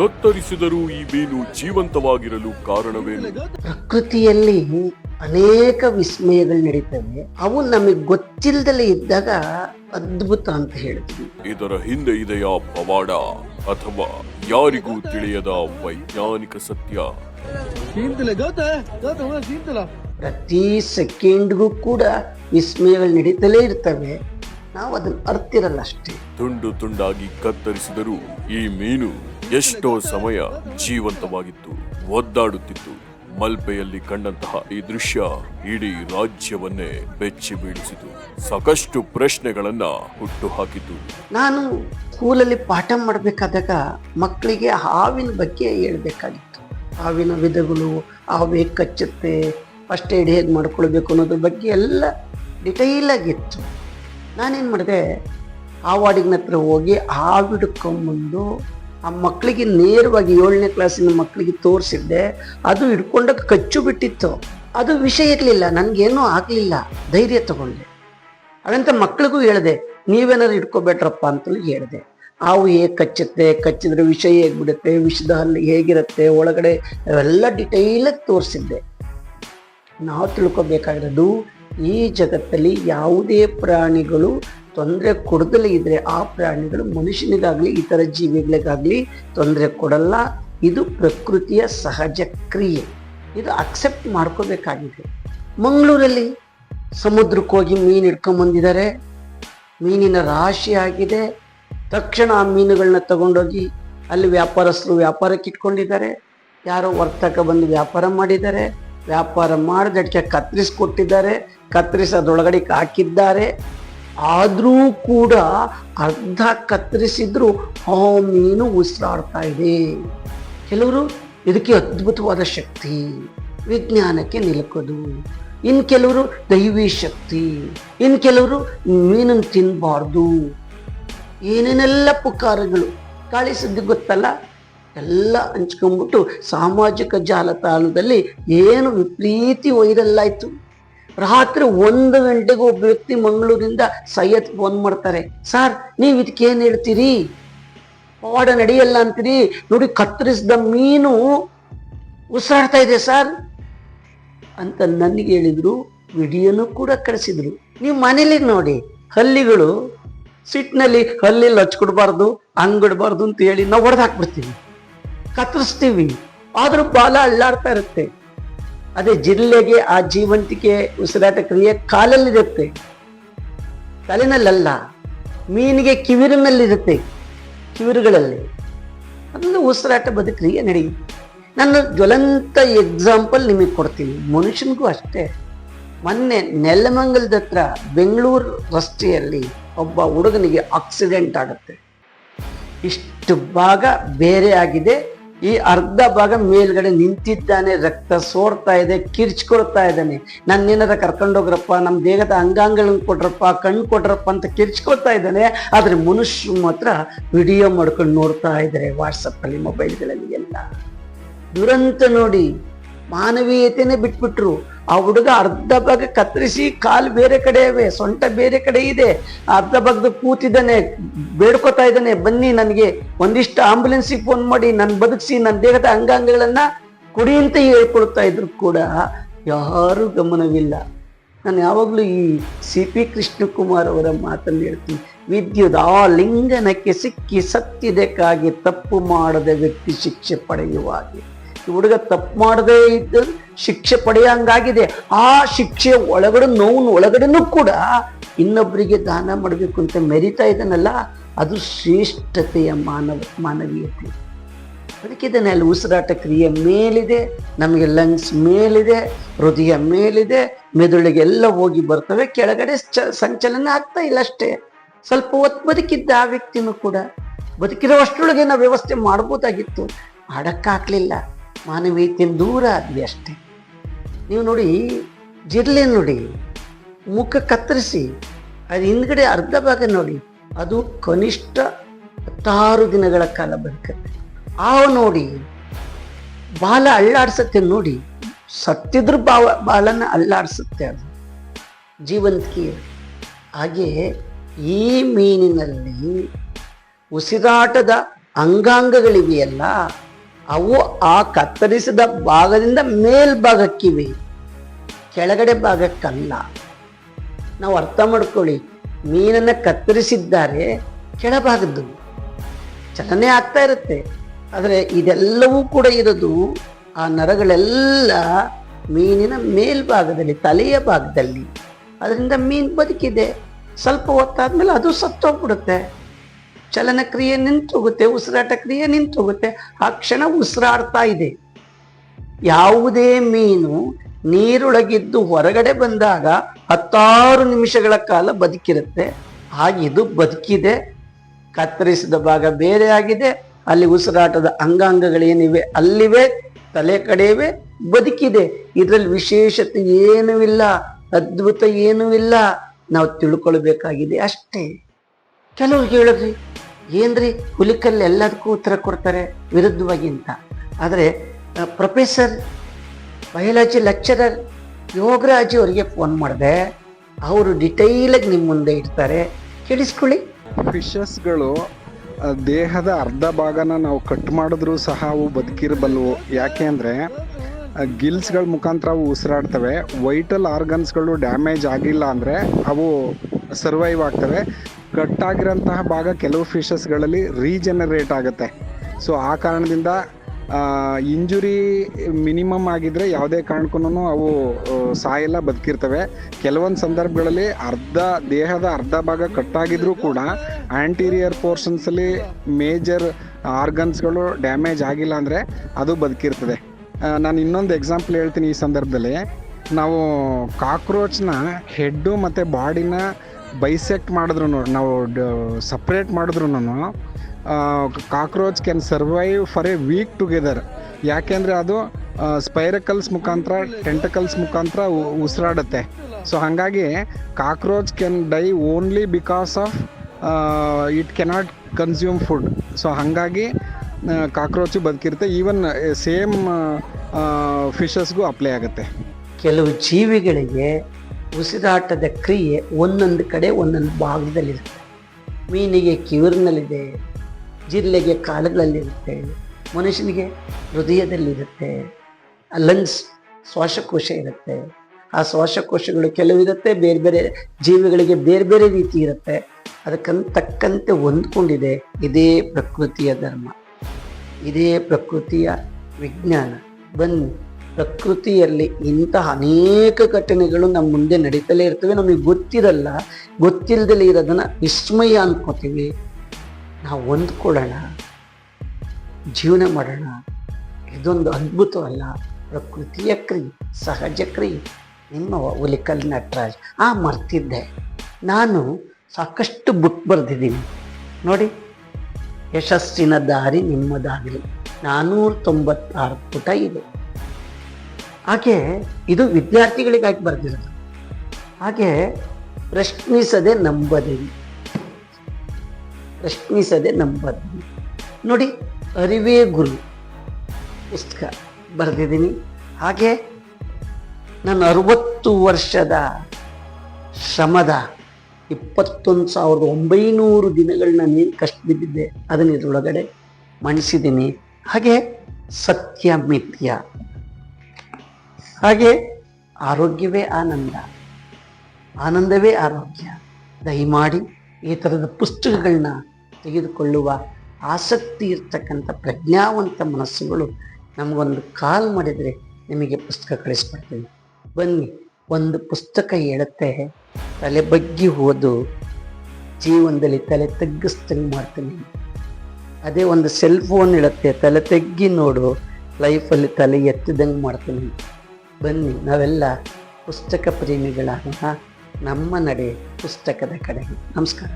ಕತ್ತರಿಸಿದರೂ ಈ ಮೀನು ಜೀವಂತವಾಗಿರಲು ಕಾರಣವೇನು? ಪ್ರಕೃತಿಯಲ್ಲಿ ಅನೇಕ ವಿಸ್ಮಯಗಳು ನಡೀತವೆ. ಅವು ನಮಗೆ ಗೊತ್ತಿಲ್ಲದಲೇ ಇದ್ದಾಗ ಅದ್ಭುತ ಅಂತ ಹೇಳ್ತೀವಿ. ಇದರ ಹಿಂದೆ ಇದೆಯಾ ಪವಾಡ? ಅಥವಾ ಯಾರಿಗೂ ತಿಳಿಯದ ವೈಜ್ಞಾನಿಕ ಸತ್ಯ? ಪ್ರತಿ ಸೆಕೆಂಡ್ಗೂ ಕೂಡ ವಿಸ್ಮಯಗಳು ನಡೀತಲೇ ಇರ್ತವೆ. ನಾವು ಅದನ್ನ ಅರ್ತಿರಲ್ಲ ಅಷ್ಟೇ. ತುಂಡು ತುಂಡಾಗಿ ಕತ್ತರಿಸಿದರೂ ಈ ಮೀನು ಎಷ್ಟೋ ಸಮಯ ಜೀವಂತವಾಗಿತ್ತು, ಒದ್ದಾಡುತ್ತಿತ್ತು. ಮಲ್ಪೆಯಲ್ಲಿ ಕಂಡಂತಹ ಈ ದೃಶ್ಯ ಇಡೀ ರಾಜ್ಯವನ್ನೇ ಬೆಚ್ಚಿ ಬೀಳಿಸಿತು. ಸಾಕಷ್ಟು ಪ್ರಶ್ನೆಗಳನ್ನ ಹುಟ್ಟು ಹಾಕಿತು ನಾನು ಸ್ಕೂಲಲ್ಲಿ ಪಾಠ ಮಾಡಬೇಕಾದಾಗ ಮಕ್ಕಳಿಗೆ ಹಾವಿನ ಬಗ್ಗೆ ಹೇಳ್ಬೇಕಾಗಿತ್ತು. ಹಾವಿನ ವಿಧಗಳು, ಹಾವು ಹೇಗೆ ಕಚ್ಚುತ್ತೆ, ಫಸ್ಟ್ ಏಡ್ ಹೇಗೆ ಮಾಡ್ಕೊಳ್ಬೇಕು ಅನ್ನೋದ್ರ ಬಗ್ಗೆ ಎಲ್ಲ ಡಿಟೈಲ್ ಆಗಿತ್ತು ನಾನೇನು ಮಾಡಿದೆ ಹಾವಾಡಿನ ಹತ್ರ ಹೋಗಿ ಹಾವಿಡ್ಕೊಂಬಂದು ಆ ಮಕ್ಕಳಿಗೆ ನೇರವಾಗಿ ಏಳನೇ ಕ್ಲಾಸಿನ ಮಕ್ಕಳಿಗೆ ತೋರಿಸಿದ್ದೆ, ಅದು ಹಿಡ್ಕೊಂಡಾಗ ಕಚ್ಚು ಬಿಟ್ಟಿತ್ತು. ಅದು ವಿಷಯ ಇರಲಿಲ್ಲ, ನನಗೇನೂ ಆಗಲಿಲ್ಲ, ಧೈರ್ಯ ತಗೊಂಡೆ. ಅದಂತ ಮಕ್ಕಳಿಗೂ ಹೇಳಿದೆ, ನೀವೇನಾದ್ರು ಇಟ್ಕೋಬೇಡ್ರಪ್ಪ ಅಂತಲೂ ಹೇಳಿದೆ. ಹಾವು ಹೇಗೆ ಕಚ್ಚುತ್ತೆ, ಕಚ್ಚಿದ್ರೆ ವಿಷ ಹೇಗೆ ಬಿಡುತ್ತೆ, ವಿಷದ ಹಲ್ಲಿ ಹೇಗಿರುತ್ತೆ, ಒಳಗಡೆ ಎಲ್ಲ ಡಿಟೈಲಾಗಿ ತೋರಿಸಿದ್ದೆ. ನಾವು ತಿಳ್ಕೊಬೇಕಾಗಿರೋದು, ಈ ಜಗತ್ತಲ್ಲಿ ಯಾವುದೇ ಪ್ರಾಣಿಗಳು ತೊಂದರೆ ಕೊಡದಲೇ ಇದ್ರೆ ಆ ಪ್ರಾಣಿಗಳು ಮನುಷ್ಯನಿಗಾಗ್ಲಿ, ಇತರ ಜೀವಿಗಳಿಗಾಗ್ಲಿ ತೊಂದರೆ ಕೊಡಲ್ಲ. ಇದು ಪ್ರಕೃತಿಯ ಸಹಜ ಕ್ರಿಯೆ. ಇದು ಅಕ್ಸೆಪ್ಟ್ ಮಾಡ್ಕೋಬೇಕಾಗಿದೆ. ಮಂಗಳೂರಲ್ಲಿ ಸಮುದ್ರಕ್ಕೆ ಹೋಗಿ ಮೀನು ಹಿಡ್ಕೊಂಬಂದಿದ್ದಾರೆ ಮೀನಿನ ರಾಶಿ ಆಗಿದೆ. ತಕ್ಷಣ ಆ ಮೀನುಗಳನ್ನ ತಗೊಂಡೋಗಿ ಅಲ್ಲಿ ವ್ಯಾಪಾರಸ್ಥರು ವ್ಯಾಪಾರಕ್ಕೆ ಇಟ್ಕೊಂಡಿದ್ದಾರೆ. ಯಾರೋ ವರ್ತಕ ಬಂದು ವ್ಯಾಪಾರ ಮಾಡಿದ್ದಾರೆ. ವ್ಯಾಪಾರ ಮಾಡಿದಕ್ಕೆ ಕತ್ತರಿಸ್ಕೊಟ್ಟಿದ್ದಾರೆ ಕತ್ತರಿಸಿ ಹಾಕಿದ್ದಾರೆ. ಆದರೂ ಕೂಡ ಅರ್ಧ ಕತ್ತರಿಸಿದ್ರು ಹಾ, ಮೀನು ಉಸಿರಾಡ್ತಾ ಇದೆ. ಕೆಲವರು ಇದಕ್ಕೆ ಅದ್ಭುತವಾದ ಶಕ್ತಿ, ವಿಜ್ಞಾನಕ್ಕೆ ನಿಲುಕೋದು. ಇನ್ನು ಕೆಲವರು ದೈವಿ ಶಕ್ತಿ ಇನ್ನು ಕೆಲವರು ಮೀನನ್ನು ತಿನ್ನಬಾರ್ದು ಏನೇನೆಲ್ಲ ಪುಕಾರಗಳು, ಗಾಳಿ ಸುದ್ದಿ ಗೊತ್ತಲ್ಲ? ಎಲ್ಲ ಹಂಚ್ಕೊಂಡ್ಬಿಟ್ಟು ಸಾಮಾಜಿಕ ಜಾಲತಾಣದಲ್ಲಿ ಏನು ವಿಪರೀತಿ ವೈರಲ್ ಆಯ್ತು. ರಾತ್ರಿ ಒಂದು ಗಂಟೆಗೆ ಒಬ್ಬ ವ್ಯಕ್ತಿ ಮಂಗಳೂರಿಂದ ಸೈಯದ್ ಫೋನ್ ಮಾಡ್ತಾರೆ. ಸರ್, ನೀವು ಇದಕ್ಕೆ ಏನ್ ಹೇಳ್ತೀರಿ? ಪಾಡ ನಡೆಯಲ್ಲ ಅಂತೀರಿ. ನೋಡಿ ಕತ್ತರಿಸಿದ ಮೀನು ಉಸಿರಾಡ್ತಾ ಇದೆ ಸರ್. ಅಂತ ನನಗೆ ಹೇಳಿದ್ರು. ವಿಡಿಯೋನು ಕೂಡ ಕಳಿಸಿದ್ರು. ನೀವು ಮನೇಲಿ ನೋಡಿ, ಹಲ್ಲಿಗಳು ಸಿಟ್ಟಿನಲ್ಲಿ ಹಲ್ಲಿಲ್ಲಿ ಹಚ್ಕೊಡ್ಬಾರ್ದು ಹಂಗಿಡ್ಬಾರ್ದು ಅಂತ ಹೇಳಿ ನಾವು ಹೊಡೆದು ಹಾಕ್ಬಿಡ್ತೀವಿ. ಕತ್ತರಿಸ್ತೀವಿ. ಆದರೂ ಬಾಲ ಅಳ್ಳಾಡ್ತಾ ಇರುತ್ತೆ. ಅದೇ ಜಿಲ್ಲೆಗೆ ಆ ಜೀವಂತಿಕೆ ಉಸಿರಾಟ ಕ್ರಿಯೆ ಕಾಲಲ್ಲಿರುತ್ತೆ. ತಲೆನಲ್ಲಲ್ಲ, ಮೀನಿಗೆ ಕಿವಿರಿನಲ್ಲಿರುತ್ತೆ, ಕಿವಿರುಗಳಲ್ಲಿ. ಅದೊಂದು ಉಸಿರಾಟ ಬದುಕ್ರಿಯೆ ನಡೆಯುತ್ತೆ. ನಾನು ಜ್ವಲಂತ ಎಕ್ಸಾಂಪಲ್ ನಿಮಗೆ ಕೊಡ್ತೀನಿ. ಮನುಷ್ಯನಿಗೂ ಅಷ್ಟೇ. ಮೊನ್ನೆ ನೆಲಮಂಗಲದ ಹತ್ರ ಬೆಂಗಳೂರು ರಸ್ತೆಯಲ್ಲಿ ಒಬ್ಬ ಹುಡುಗನಿಗೆ ಆಕ್ಸಿಡೆಂಟ್ ಆಗುತ್ತೆ. ಇಷ್ಟು ಭಾಗ ಬೇರೆ ಆಗಿದೆ. ಈ ಅರ್ಧ ಭಾಗ ಮೇಲ್ಗಡೆ ನಿಂತಿದ್ದಾನೆ, ರಕ್ತ ಸೋರ್ತಾ ಇದೆ, ಕಿರ್ಚ್ಕೊಳ್ತಾ ಇದ್ದಾನೆ. ನನ್ನ ಏನಾರ ಕರ್ಕೊಂಡೋಗ್ರಪ್ಪ ನಮ್ಮ ದೇಹದ ಅಂಗಾಂಗಗಳನ್ನ ಕೊಟ್ರಪ್ಪ, ಕಣ್ಣು ಕೊಟ್ರಪ್ಪ ಅಂತ ಕಿರ್ಚ್ಕೊಳ್ತಾ ಇದ್ದಾನೆ. ಆದರೆ ಮನುಷ್ಯ ಮಾತ್ರ ವಿಡಿಯೋ ಮಾಡ್ಕೊಂಡು ನೋಡ್ತಾ ಇದ್ದಾರೆ ವಾಟ್ಸಪ್ಪಲ್ಲಿ ಮೊಬೈಲ್ಗಳಲ್ಲಿ ಎಲ್ಲ. ದುರಂತ ನೋಡಿ ಮಾನವೀಯತೆನೇ ಬಿಟ್ಬಿಟ್ರು. ಆ ಹುಡುಗ ಅರ್ಧ ಭಾಗ ಕತ್ತರಿಸಿ ಕಾಲು ಬೇರೆ ಕಡೆ ಇವೆ ಸೊಂಟ ಬೇರೆ ಕಡೆ ಇದೆ. ಅರ್ಧ ಭಾಗದ ಕೂತಿದ್ದಾನೆ, ಬೇಡ್ಕೋತಾ ಇದ್ದಾನೆ, ಬನ್ನಿ ನನಗೆ, ಒಂದಿಷ್ಟು ಆಂಬುಲೆನ್ಸಿಗೆ ಫೋನ್ ಮಾಡಿ ನನ್ನ ಬದುಕಿಸಿ ನನ್ನ ದೇಹದ ಅಂಗಾಂಗಗಳನ್ನ ಕುಡಿ ಅಂತ ಹೇಳ್ಕೊಳ್ತಾ ಇದ್ರು ಕೂಡ ಯಾರು ಗಮನವಿಲ್ಲ. ನಾನು ಯಾವಾಗಲೂ ಈ ಸಿ ಪಿ ಕೃಷ್ಣಕುಮಾರ್ ಅವರ ಮಾತನ್ನು ಹೇಳ್ತೀನಿ. ವಿದ್ಯುತ್ ಆ ಲಿಂಗನಕ್ಕೆ ಸಿಕ್ಕಿ ಸತ್ತಿದಕ್ಕಾಗಿ ತಪ್ಪು ಮಾಡದ ವ್ಯಕ್ತಿ ಶಿಕ್ಷೆ ಪಡೆಯುವ ಹಾಗೆ. ಈ ಹುಡುಗ ತಪ್ಪು ಮಾಡದೇ ಇದ್ದ ಶಿಕ್ಷೆ ಪಡೆಯಂಗಾಗಿದೆ. ಆ ಶಿಕ್ಷೆ ಒಳಗಡೆ ನೋವು ಒಳಗಡೆನೂ ಕೂಡ ಇನ್ನೊಬ್ಬರಿಗೆ ದಾನ ಮಾಡಬೇಕು ಅಂತ ಮೆರಿತಾ ಇದ್ದಾನಲ್ಲ, ಅದು ಶ್ರೇಷ್ಠತೆಯ ಮಾನವ, ಮಾನವೀಯತೆ. ಅದಕ್ಕೆ ಇದನ್ನ ಅಲ್ಲಿ ಉಸಿರಾಟ ಕ್ರಿಯೆ ಮೇಲಿದೆ, ನಮಗೆ ಲಂಗ್ಸ್ ಮೇಲಿದೆ, ಹೃದಯ ಮೇಲಿದೆ, ಮೆದುಳಿಗೆಲ್ಲ ಹೋಗಿ ಬರ್ತವೆ, ಕೆಳಗಡೆ ಚ- ಸಂಚಲನ ಆಗ್ತಾ ಇಲ್ಲ ಅಷ್ಟೇ. ಸ್ವಲ್ಪ ಹೊತ್ತು ಬದುಕಿದ್ದ ಆ ವ್ಯಕ್ತಿನೂ ಕೂಡ ಬದುಕಿರೋ ಅಷ್ಟರೊಳಗೆ ನಾವು ವ್ಯವಸ್ಥೆ ಮಾಡ್ಬೋದಾಗಿತ್ತು. ಮಾಡಕ್ಕಾಗ್ಲಿಲ್ಲ. ಮಾನವೀಯತೆ ದೂರ ಆದ್ವಿ ಅಷ್ಟೇ. ನೀವು ನೋಡಿ, ಜಿರ್ಲೆ ನೋಡಿ, ಮುಖ ಕತ್ತರಿಸಿ, ಅದು ಹಿಂದ್ಗಡೆ ಅರ್ಧ ಭಾಗ ನೋಡಿ, ಅದು ಕನಿಷ್ಠ ಹತ್ತಾರು ದಿನಗಳ ಕಾಲ ಬದುಕತ್ತೆ. ಆ ನೋಡಿ, ಬಾಲ ಅಳ್ಳಾಡ್ಸತ್ತೆ ನೋಡಿ, ಸತ್ತಿದ್ರು ಬಾವ, ಬಾಲನ ಅಳ್ಳಾಡ್ಸುತ್ತೆ ಅದು. ಜೀವಂತಿಕೆ ಹಾಗೆ ಈ ಮೀನಿನಲ್ಲಿ ಉಸಿರಾಟದ ಅಂಗಾಂಗಗಳಿವೆಯಲ್ಲ ಅವು ಆ ಕತ್ತರಿಸಿದ ಭಾಗದಿಂದ ಮೇಲ್ಭಾಗಕ್ಕಿವೆ. ಕೆಳಗಡೆ ಭಾಗಕ್ಕಲ್ಲ. ನಾವು ಅರ್ಥ ಮಾಡ್ಕೊಳ್ಳಿ, ಮೀನನ್ನು ಕತ್ತರಿಸಿದ್ದಾರೆ ಕೆಳಭಾಗದ್ದು. ಚಲನೆ ಆಗ್ತಾ ಇರುತ್ತೆ, ಆದರೆ ಇದೆಲ್ಲವೂ ಕೂಡ ಇರೋದು ಆ ನರಗಳೆಲ್ಲ ಮೀನಿನ ಮೇಲ್ಭಾಗದಲ್ಲಿ, ತಲೆಯ ಭಾಗದಲ್ಲಿ. ಅದರಿಂದ ಮೀನು ಬದುಕಿದೆ. ಸ್ವಲ್ಪ ಹೊತ್ತಾದ್ಮೇಲೆ ಅದು ಸತ್ತೋಗ್ಬಿಡುತ್ತೆ. ಚಲನ ಕ್ರಿಯೆ ನಿಂತೋಗುತ್ತೆ ಉಸಿರಾಟ ಕ್ರಿಯೆ ನಿಂತೋಗುತ್ತೆ ಆ ಕ್ಷಣ ಉಸಿರಾಡ್ತಾ ಇದೆ. ಯಾವುದೇ ಮೀನು ನೀರೊಳಗಿದ್ದು ಹೊರಗಡೆ ಬಂದಾಗ ಹತ್ತಾರು ನಿಮಿಷಗಳ ಕಾಲ ಬದುಕಿರುತ್ತೆ. ಹಾಗೆ ಇದು ಬದುಕಿದೆ, ಕತ್ತರಿಸಿದ ಭಾಗ ಬೇರೆ ಆಗಿದೆ, ಅಲ್ಲಿ ಉಸಿರಾಟದ ಅಂಗಾಂಗಗಳೇನಿವೆ ಅಲ್ಲಿವೆ, ತಲೆ ಕಡೆಯವೆ, ಬದುಕಿದೆ. ಇದರಲ್ಲಿ ವಿಶೇಷತೆ ಏನೂ ಇಲ್ಲ, ಅದ್ಭುತ ಏನೂ ಇಲ್ಲ. ನಾವು ತಿಳ್ಕೊಳ್ಬೇಕಾಗಿದೆ ಅಷ್ಟೇ. ಕೆಲವ್ರು ಹೇಳಿದ್ರಿ ಏನ್ರಿ ಹುಲಿಕಲ್ಲಿ ಎಲ್ಲದಕ್ಕೂ ಉತ್ತರ ಕೊಡ್ತಾರೆ? ವಿರುದ್ಧವಾಗಿ ಅಂತ. ಆದರೆ ಪ್ರೊಫೆಸರ್ ಬಯಾಲಜಿ ಲೆಕ್ಚರರ್ ಯೋಗರಾಜ್ ಅವರಿಗೆ ಫೋನ್ ಮಾಡಿದೆ, ಅವರು ಡಿಟೈಲಾಗಿ ನಿಮ್ಮ ಮುಂದೆ ಇಡ್ತಾರೆ ಕೇಳಿಸ್ಕೊಳ್ಳಿ. ಫಿಶಸ್ಗಳು ದೇಹದ ಅರ್ಧ ಭಾಗನ ನಾವು ಕಟ್ ಮಾಡಿದ್ರೂ ಸಹ ಅವು ಬದುಕಿರಬಲ್ವು. ಯಾಕೆ ಅಂದರೆ ಗಿಲ್ಸ್ಗಳ ಮುಖಾಂತರ ಅವು ಉಸಿರಾಡ್ತವೆ. ವೈಟಲ್ ಆರ್ಗನ್ಸ್ಗಳು ಡ್ಯಾಮೇಜ್ ಆಗಿಲ್ಲ ಅಂದರೆ ಅವು ಸರ್ವೈವ್ ಆಗ್ತವೆ. ಕಟ್ ಆಗಿರೋಂತಹ ಭಾಗ ಕೆಲವು ಫಿಶಸ್ಗಳಲ್ಲಿ ರೀಜನರೇಟ್ ಆಗುತ್ತೆ. ಸೊ ಆ ಕಾರಣದಿಂದ ಇಂಜುರಿ ಮಿನಿಮಮ್ ಆಗಿದ್ದರೆ ಯಾವುದೇ ಕಾರಣಕ್ಕೂ ಅವು ಸಾಯೆಲ್ಲ, ಬದುಕಿರ್ತವೆ. ಕೆಲವೊಂದು ಸಂದರ್ಭಗಳಲ್ಲಿ ಅರ್ಧ ದೇಹದ ಅರ್ಧ ಭಾಗ ಕಟ್ಟಾಗಿದ್ರೂ ಕೂಡ ಆಂಟೀರಿಯರ್ ಪೋರ್ಷನ್ಸಲ್ಲಿ ಮೇಜರ್ ಆರ್ಗನ್ಸ್ಗಳು ಡ್ಯಾಮೇಜ್ ಆಗಿಲ್ಲ ಅಂದರೆ ಅದು ಬದುಕಿರ್ತದೆ. ನಾನು ಇನ್ನೊಂದು ಎಕ್ಸಾಂಪಲ್ ಹೇಳ್ತೀನಿ ಈ ಸಂದರ್ಭದಲ್ಲಿ. ನಾವು ಕಾಕ್ರೋಚ್ನ ಹೆಡ್ಡು ಮತ್ತು ಬಾಡಿನ ಬೈಸೆಕ್ಟ್ ಮಾಡಿದ್ರು ನಾವು ಸಪ್ರೇಟ್ ಮಾಡಿದ್ರು cockroach can survive for a week together ಯಾಕೆಂದರೆ ಅದು ಸ್ಪೈರಕಲ್ಸ್ ಮುಖಾಂತರ ಟೆಂಟಕಲ್ಸ್ ಮುಖಾಂತರ ಉಸಿರಾಡುತ್ತೆ. ಸೊ ಹಾಗಾಗಿ cockroach can die only because of it cannot consume food so ಹಾಗಾಗಿ ಕಾಕ್ರೋಚು ಬದುಕಿರುತ್ತೆ. ಈವನ್ ಸೇಮ್ ಫಿಶಸ್ಗೂ ಅಪ್ಲೈ ಆಗುತ್ತೆ. ಕೆಲವು ಜೀವಿಗಳಿಗೆ ಉಸಿರಾಟದ ಕ್ರಿಯೆ ಒಂದೊಂದು ಕಡೆ ಒಂದೊಂದು ಭಾಗದಲ್ಲಿರುತ್ತೆ. ಮೀನಿಗೆ ಕಿವಿರಿನಲ್ಲಿದೆ ಜಿರಳೆಗೆ ಕಾಲುಗಳಲ್ಲಿರುತ್ತೆ, ಮನುಷ್ಯನಿಗೆ ಹೃದಯದಲ್ಲಿರುತ್ತೆ, ಲಂಗ್ಸ್, ಶ್ವಾಸಕೋಶ ಇರುತ್ತೆ. ಆ ಶ್ವಾಸಕೋಶಗಳು ಕೆಲವಿರುತ್ತೆ ಬೇರೆ ಬೇರೆ ಜೀವಿಗಳಿಗೆ ಬೇರೆ ಬೇರೆ ರೀತಿ ಇರುತ್ತೆ. ಅದಕ್ಕಂತಕ್ಕಂತೆ ಹೊಂದ್ಕೊಂಡಿದೆ ಇದೇ ಪ್ರಕೃತಿಯ ಧರ್ಮ. ಇದೇ ಪ್ರಕೃತಿಯ ವಿಜ್ಞಾನ. ಬನ್ನಿ. ಪ್ರಕೃತಿಯಲ್ಲಿ ಇಂತಹ ಅನೇಕ ಘಟನೆಗಳು ನಮ್ಮ ಮುಂದೆ ನಡೀತಲೇ ಇರ್ತವೆ. ನಮಗೆ ಗೊತ್ತಿರಲ್ಲ ಗೊತ್ತಿಲ್ಲದಲೇ ಇರೋದನ್ನು ವಿಸ್ಮಯ ಅನ್ಕೋತೀವಿ. ನಾವು ಹೊಂದ್ಕೊಳ್ಳೋಣ, ಜೀವನ ಮಾಡೋಣ. ಇದೊಂದು ಅದ್ಭುತವಲ್ಲ. ಪ್ರಕೃತಿಯ ಕ್ರಿಯೆ, ಸಹಜ ಕ್ರಿಯೆ. ನಿಮ್ಮ ಒಲಿಕಲ್ ನಟರಾಜ್, ಆ ಮರ್ತಿದ್ದೆ. ನಾನು ಸಾಕಷ್ಟು ಬುಕ್ ಬರೆದಿದ್ದೀನಿ. ನೋಡಿ, ಯಶಸ್ಸಿನ ದಾರಿ ನಿಮ್ಮದಾಗಲಿ. ನಾನ್ನೂರ ತೊಂಬತ್ತಾರು ಪುಟ ಇದೆ. ಹಾಗೆ ಇದು ವಿದ್ಯಾರ್ಥಿಗಳಿಗಾಗಿ ಬರೆದಿರೋದು. ಹಾಗೆ ಪ್ರಶ್ನಿಸದೆ ನಂಬದೇವಿ ಪ್ರಶ್ನಿಸದೆ ನಂಬದೇವಿ ನೋಡಿ, ಅರಿವೇ ಗುರು. ಪುಸ್ತಕ ಬರೆದಿದ್ದೀನಿ. ಹಾಗೆ ನನ್ನ ಅರವತ್ತು ವರ್ಷದ ಶ್ರಮದ ಇಪ್ಪತ್ತೊಂದು ಸಾವಿರದ ಒಂಬೈನೂರು ದಿನಗಳನ್ನ ನೀನು ಕಷ್ಟ ಬಿದ್ದಿದ್ದೆ ಅದನ್ನ ಇದರೊಳಗಡೆ ಮಣಿಸಿದ್ದೀನಿ. ಹಾಗೆ ಸತ್ಯ, ಮಿಥ್ಯ. ಹಾಗೆ ಆರೋಗ್ಯವೇ ಆನಂದ. ಆನಂದವೇ ಆರೋಗ್ಯ. ದಯಮಾಡಿ ಈ ಥರದ ಪುಸ್ತಕಗಳನ್ನ ತೆಗೆದುಕೊಳ್ಳುವ ಆಸಕ್ತಿ ಇರ್ತಕ್ಕಂಥ ಪ್ರಜ್ಞಾವಂತ ಮನಸ್ಸುಗಳು ನಮಗೊಂದು ಕಾಲ್ ಮಾಡಿದರೆ ನಿಮಗೆ ಪುಸ್ತಕ ಕಳಿಸ್ಕೊಡ್ತೀವಿ ಬನ್ನಿ, ಒಂದು ಪುಸ್ತಕ ಹೇಳುತ್ತೆ. ತಲೆ ಬಗ್ಗಿ ಓದು ಜೀವನದಲ್ಲಿ ತಲೆ ತಗ್ಗಿಸ್ದಂಗೆ ಮಾಡ್ತೀನಿ. ಅದೇ ಒಂದು ಸೆಲ್ ಫೋನ್ ಹೇಳುತ್ತೆ. ತಲೆ ತೆಗ್ಗಿ ನೋಡು ಲೈಫಲ್ಲಿ ತಲೆ ಎತ್ತಿದಂಗೆ ಮಾಡ್ತೀನಿ. ಬನ್ನಿ ನಾವೆಲ್ಲ ಪುಸ್ತಕ ಪ್ರೇಮಿಗಳಾಗೋಣ ನಮ್ಮ ನಡೆ ಪುಸ್ತಕದ ಕಡೆಗೆ. ನಮಸ್ಕಾರ.